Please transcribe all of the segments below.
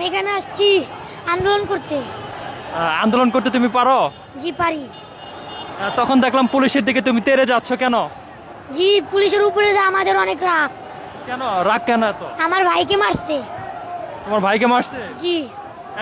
আমি এখানে আসছি আন্দোলন করতে। আন্দোলন করতে তুমি পারো? জি পারি। তখন দেখলাম পুলিশের দিকে তুমি তেরে যাচ্ছ কেন? জি পুলিশের উপরে যে আমাদের অনেক রাগ। কেন? রাগ কেন এত? আমার ভাইকে মারছে। তোমার ভাইকে মারছে? জি।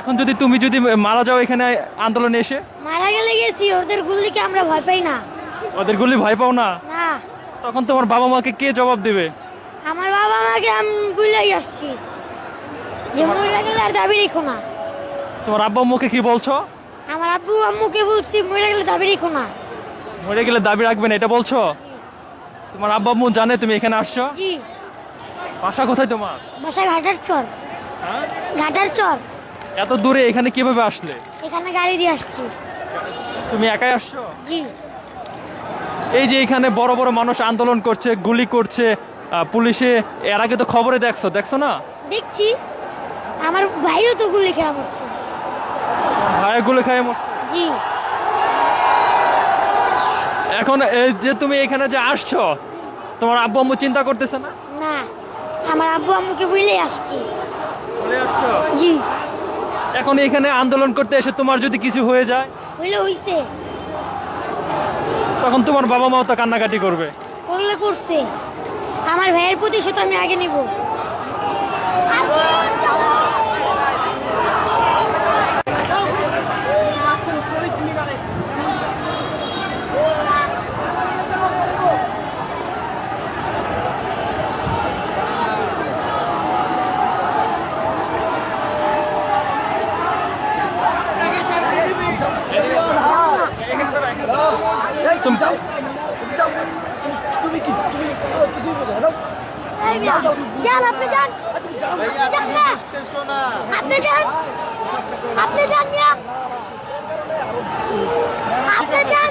এখন যদি তুমি যদি মারা যাও এখানে আন্দোলনে এসে? মারা গেলে গেছি ওদের গুলিকে আমরা ভয় পাই না। ওদের গুলি ভয় পাও না? না। তখন তোমার বাবা মাকে কে জবাব দেবে? আমার বাবা মাকে আমি বুঝলাই আসছি। আর দাবি রেখো না। তোমার আব্বা আম্মুকে কি বলছো? আমার আব্বু আম্মুকে বলছি মরে গেলে দাবি রেখো না। মরে গেলে দাবি রাখবেন এটা বলছো? তোমার আব্বা আম্মু জানে তুমি এখানে আসছো? জি। বাসা কোথায় তোমার? বাসা ঘাটার চর। হ্যাঁ? ঘাটার চর। এত দূরে এখানে কীভাবে আসলে? এখানে গাড়ি দিয়ে আসছি। তুমি একাই আসছো? জি। এই যে এখানে বড় বড় মানুষ আন্দোলন করছে গুলি করছে পুলিশে এর আগে তো খবরে দেখছ দেখছ না? দেখছি। আমার ভাইও তো গুলি খেয়ে মরছে। ভাইয়া গুলি খায় মরছে। জি। এখন এই যে তুমি এখানে যে আসছো তোমার আব্বু আম্মু চিন্তা করতেছে না? না আমার আব্বু আম্মুকে বুঝলে আসছি। চলে আসছো? জি। এখন এখানে আন্দোলন করতে এসে তোমার যদি কিছু হয়ে যায়? বুঝলে হইছে। তখন তোমার বাবা মাও তো কান্নাকাটি করবে। করলে করছে। আমার ভাইয়ের প্রতি প্রতিশোধ আমি আগে নিব। তুমি তুমি কি? তুমি কিছু বলো না যান আপনি যান। যান না আপনি যান। আপনি যান আপনি যান।